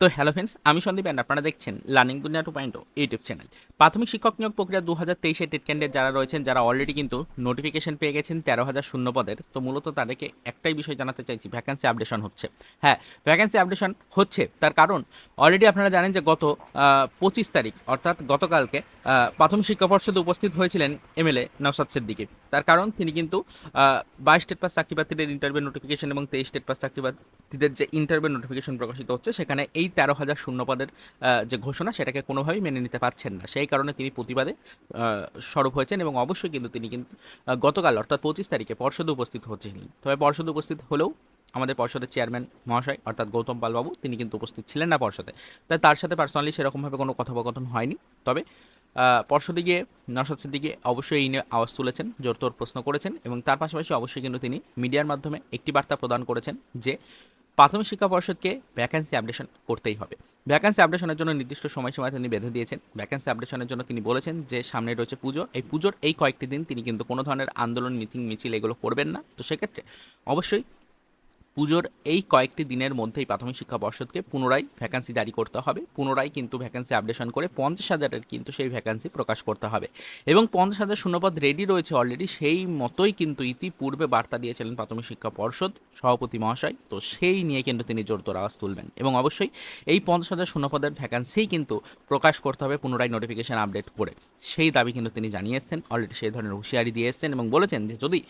তো hello friends, আমি Sandeep and আপনারা দেখছেন লার্নিং দুনিয়া টু পয়েন্ট ইউটিউব চ্যানেল। প্রাথমিক শিক্ষক নিয়োগ প্রক্রিয়া দু হাজার তেইশে টেট ক্যান্ডিডেট যারা রয়েছেন, যারা অলরেডি কিন্তু নোটিফিকেশন পেয়ে গেছেন তেরো হাজার শূন্য পদের, তো মূলত তাদেরকে একটাই বিষয় জানাতে চাইছি ভ্যাকান্সি আপডেশন হচ্ছে। হ্যাঁ ভ্যাকান্সি আপডেশন হচ্ছে, তার কারণ অলরেডি আপনারা জানেন যে গত পঁচিশ তারিখ, অর্থাৎ গতকালকে প্রাথমিক শিক্ষা পর্ষদে উপস্থিত হয়েছিলেন এমএলএ নওসাদ সিদ্দিকি। তার কারণ তিনি কিন্তু বাইশ স্টেট পাস চাকরি প্রার্থীদের ইন্টারভিউ নোটিফিকেশন এবং তেইশ স্টেট পাস চাকরি প্রার্থীদের যে ইন্টারভিউ নোটিফিকেশন প্রকাশিত হচ্ছে, সেখানে এই তেরো হাজার শূন্যপদের যে ঘোষণা, সেটাকে কোনোভাবেই মেনে নিতে পারছেন না। সেই কারণে তিনি প্রতিবাদে সরব হয়েছেন এবং অবশ্যই কিন্তু তিনি কিন্তু গতকাল অর্থাৎ পঁচিশ তারিখে পর্ষদে উপস্থিত হচ্ছিলেন তবে পর্ষদে উপস্থিত হলেও আমাদের পর্ষদের চেয়ারম্যান মহাশয় অর্থাৎ গৌতম পালবাবু তিনি কিন্তু উপস্থিত ছিলেন না পর্ষদে। তাই তার সাথে পার্সোনালি সেরকমভাবে কোনো কথোপকথন হয়নি। তবে পর্ষদে গিয়ে নশাদ সিদ্দিকি অবশ্যই এই নিয়ে আওয়াজ তুলেছেন, জোরতোর প্রশ্ন করেছেন এবং তার পাশাপাশি অবশ্যই কিন্তু তিনি মিডিয়ার মাধ্যমে একটি বার্তা প্রদান করেছেন যে প্রাথমিক শিক্ষা পর্ষদকে ভ্যাকান্সি আপডেশন করতেই হবে। ভ্যাকেন্সি আপডেশনের জন্য নির্দিষ্ট সময়সীমা তিনি বেঁধে দিয়েছেন। ভ্যাকেন্সি আপডেশনের জন্য তিনি বলেছেন যে, সামনে রয়েছে পুজো। এই পুজোর এই কয়েকটি দিন তিনি কিন্তু কোনো ধরনের আন্দোলন, মিটিং, মিছিল এগুলো করবেন না। তো সেক্ষেত্রে অবশ্যই পুজোর এই কয়েকটি দিনের মধ্যেই প্রাথমিক শিক্ষা পর্ষদকে পুনরায় ভ্যাকান্সি জারি করতে হবে। পুনরায় কিন্তু ভ্যাকান্সি আপডেশন করে পঞ্চাশ হাজারের কিন্তু সেই ভ্যাকান্সি প্রকাশ করতে হবে। এবং পঞ্চাশ হাজার শূন্যপদ রেডি রয়েছে অলরেডি সেই মতোই কিন্তু ইতিপূর্বে বার্তা দিয়েছিলেন প্রাথমিক শিক্ষা পর্ষদ সভাপতি মহাশয়। তো সেই নিয়ে কিন্তু তিনি জোরতোর আওয়াজ তুলবেন। এবং অবশ্যই এই পঞ্চাশ হাজার শূন্যপদের ভ্যাকান্সি কিন্তু প্রকাশ করতে হবে পুনরায় নোটিফিকেশান আপডেট করে। সেই দাবি কিন্তু তিনি জানিয়ে এসেছেন। অলরেডি সেই ধরনের হুঁশিয়ারি দিয়ে এসেছেন এবং বলেছেন যে যদি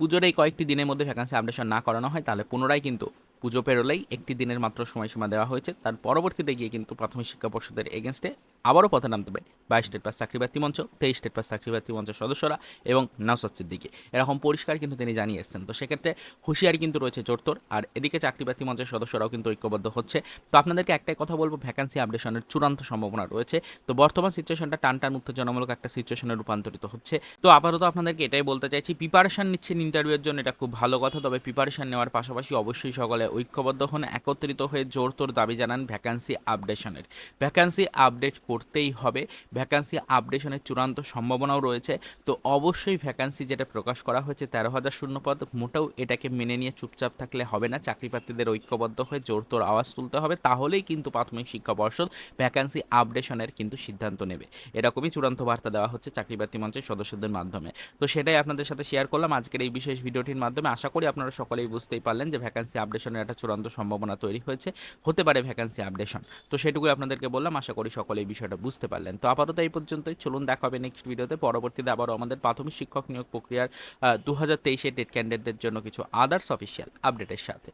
পুজোর এই কয়েকটি দিনের মধ্যে ভ্যাকান্সি আপডেশন না করানো হয়, তাহলে পুনরায় কিন্তু পুজো পেরোলেই একটি দিনের মাত্র সময়সীমা দেওয়া হয়েছে। তার পরবর্তীতে গিয়ে কিন্তু প্রাথমিক শিক্ষা পর্ষদের এগেনস্টে আবারও পথে নামতে পারে বাইশ স্টেট পাস চাকরি প্রার্থী মঞ্চ, তেইশ স্টেট পাস চাকরি প্রার্থী মঞ্চের সদস্যরা এবং নওসাদ সিদ্দিকি। এরকম পরিষ্কার কিন্তু তিনি জানিয়ে এসেছেন। তো সেক্ষেত্রে হুঁশিয়ারি কিন্তু রয়েছে জোরতোর আর এদিকে চাকরি প্রার্থী মঞ্চের সদস্যরাও কিন্তু ঐক্যবদ্ধ হচ্ছে। তো আপনাদেরকে একটাই কথা বলব ভ্যাকান্সি আপডেশনের চূড়ান্ত সম্ভাবনা রয়েছে। তো বর্তমান সিচুয়েশনটা টান টান উত্তেজনামূলক একটা সিচুয়েশনে রূপান্তরিত হচ্ছে। তো আপাতত আপনাদেরকে এটাই বলতে চাইছি প্রিপারেশন নিচ্ছেন ইন্টারভিউয়ের জন্য, এটা খুব ভালো কথা। তবে প্রিপারেশন নেওয়ার পাশাপাশি অবশ্যই সকলে ঐক্যবদ্ধ হন, একত্রিত হয়ে জোরতোর দাবি জানান ভ্যাকান্সি আপডেশনের ভ্যাকান্সি আপডেট করতেই হবে। ভ্যাকান্সি আপডেশনের চূড়ান্ত সম্ভাবনাও রয়েছে। তো অবশ্যই ভ্যাকান্সি যেটা প্রকাশ করা হয়েছে তেরো হাজার শূন্য পদ মোটেও এটাকে মেনে নিয়ে চুপচাপ থাকলে হবে না। চাকরি প্রার্থীদের ঐক্যবদ্ধ হয়ে জোরতোর আওয়াজ তুলতে হবে। তাহলেই কিন্তু প্রাথমিক শিক্ষা পর্ষদ ভ্যাকান্সি আপডেশনের কিন্তু সিদ্ধান্ত নেবে। এরকমই চূড়ান্ত বার্তা দেওয়া হচ্ছে চাকরি প্রার্থী মঞ্চের সদস্যদের মাধ্যমে। তো সেটাই আপনাদের সাথে শেয়ার করলাম আজকের এই বিশেষ ভিডিওটির মাধ্যমে। আশা করি আপনারা সকলেই বুঝতেই পারলেন যে ভ্যাকান্সি আপডেশনের একটা চূড়ান্ত সম্ভাবনা তৈরি হয়েছে। হতে পারে ভ্যাকান্সি আপডেশন তো সেটুকুই আপনাদেরকে বললাম। আশা করি সকলে এই বিষয়টা বুঝতে পারলেন। তো আপাতত এই পর্যন্তই। চলুন দেখা হবে নেক্সট ভিডিওতে পরবর্তীতে আবারও আমাদের প্রাথমিক শিক্ষক নিয়োগ প্রক্রিয়ার দু হাজার তেইশে ডেট ক্যান্ডিডেটদের জন্য কিছু আদার্স অফিসিয়াল আপডেটের সাথে।